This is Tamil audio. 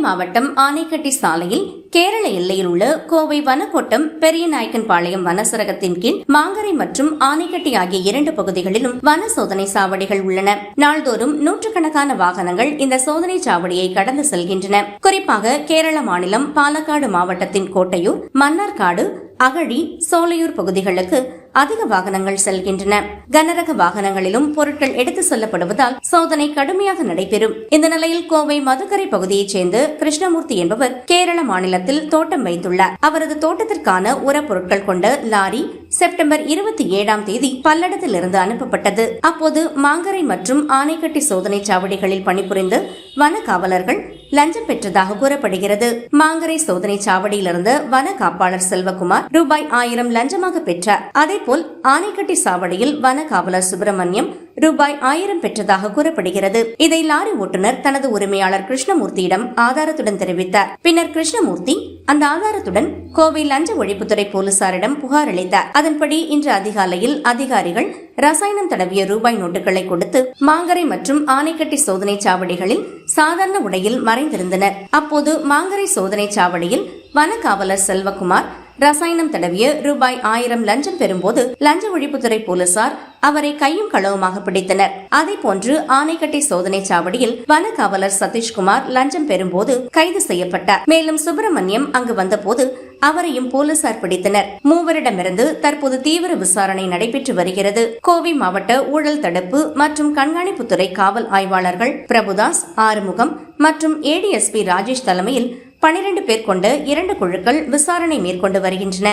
மாவட்டம் ஆனைக்கட்டி சாலையில் கேரள எல்லையில் உள்ள கோவை வனக்கோட்டம் பெரியநாயக்கன்பாளையம் வனசரகத்தின் கீழ் மாங்கரை மற்றும் ஆனைக்கட்டி ஆகிய இரண்டு பகுதிகளிலும் வன சோதனை சாவடிகள் உள்ளன. நாள்தோறும் நூற்றுக்கணக்கான வாகனங்கள் இந்த சோதனை சாவடியை கடந்து செல்கின்றன. குறிப்பாக கேரள மாநிலம் பாலக்காடு மாவட்டத்தின் கோட்டையூர் மன்னார்காடு அகழி சோலையூர் பகுதிகளுக்கு அதிக வாகனங்கள் செல்கின்றன. கனரக வாகனங்களிலும் பொருட்கள் எடுத்து செல்லப்படுவதால் சோதனை கடுமையாக நடைபெறும். இந்த நிலையில் கோவை மதுக்கரை பகுதியைச் சேர்ந்த கிருஷ்ணமூர்த்தி என்பவர் கேரள மாநிலத்தில் தோட்டம் வைத்துள்ளார். அவரது தோட்டத்திற்கான உரப்பொருட்கள் கொண்ட லாரி செப்டம்பர் இருபத்தி ஏழாம் தேதி பல்லடத்திலிருந்து அனுப்பப்பட்டது. அப்போது மாங்கரை மற்றும் ஆனைக்கட்டி சோதனை சாவடிகளில் பணிபுரிந்து வன காவலர்கள் லஞ்சம் பெற்றதாக கூறப்படுகிறது. மாங்கரை சோதனை சாவடியிலிருந்து வன காப்பாளர் செல்வகுமார் ரூபாய் ஆயிரம் லஞ்சமாக பெற்றார் அதேபோல் ஆனைக்கட்டி சாவடியில் வன காவலர் சுப்பிரமணியம் ரூபாய் ஆயிரம் பெற்றதாக கூறப்படுகிறது. இதை லாரி ஓட்டுநர் தனது உரிமையாளர் கிருஷ்ணமூர்த்தியிடம் ஆதாரத்துடன் தெரிவித்தார். பின்னர் கிருஷ்ணமூர்த்தி அந்த ஆதாரத்துடன் கோவை லஞ்ச ஒழிப்புத்துறை போலீசாரிடம் புகார் அளித்தார். அதன்படி இன்று அதிகாலையில் அதிகாரிகள் ரசாயனம் தடவிய ரூபாய் நோட்டுகளை கொடுத்து மாங்கரை மற்றும் ஆனைக்கட்டி சோதனை சாவடிகளில் சாதாரண உடையில் மறைந்திருந்தனர். அப்போது மாங்கரை சோதனை சாவடியில் வன காவலர் செல்வகுமார் ரசாயனம் தடவிய ரூபாய் ஆயிரம் லஞ்சம் பெறும்போது லஞ்ச ஒழிப்புத்துறை போலீசார் அவரை கையும் களவுமாக பிடித்தனர். அதேபோன்று ஆனைக்கட்டை சோதனை சாவடியில் வன காவலர் சதீஷ்குமார் லஞ்சம் பெறும்போது கைது செய்யப்பட்டார். மேலும் சுப்பிரமணியம் அங்கு வந்தபோது அவரையும் போலீசார் பிடித்தனர். மூவரிடமிருந்து தற்போது தீவிர விசாரணை நடைபெற்று வருகிறது. கோவை மாவட்ட ஊழல் தடுப்பு மற்றும் கண்காணிப்புத்துறை காவல் ஆய்வாளர்கள் பிரபுதாஸ் ஆறுமுகம் மற்றும் ஏடிஎஸ்பி ராஜேஷ் தலைமையில் பனிரெண்டு பேர் கொண்ட இரண்டு குழுக்கள் விசாரணை மேற்கொண்டு வருகின்றன.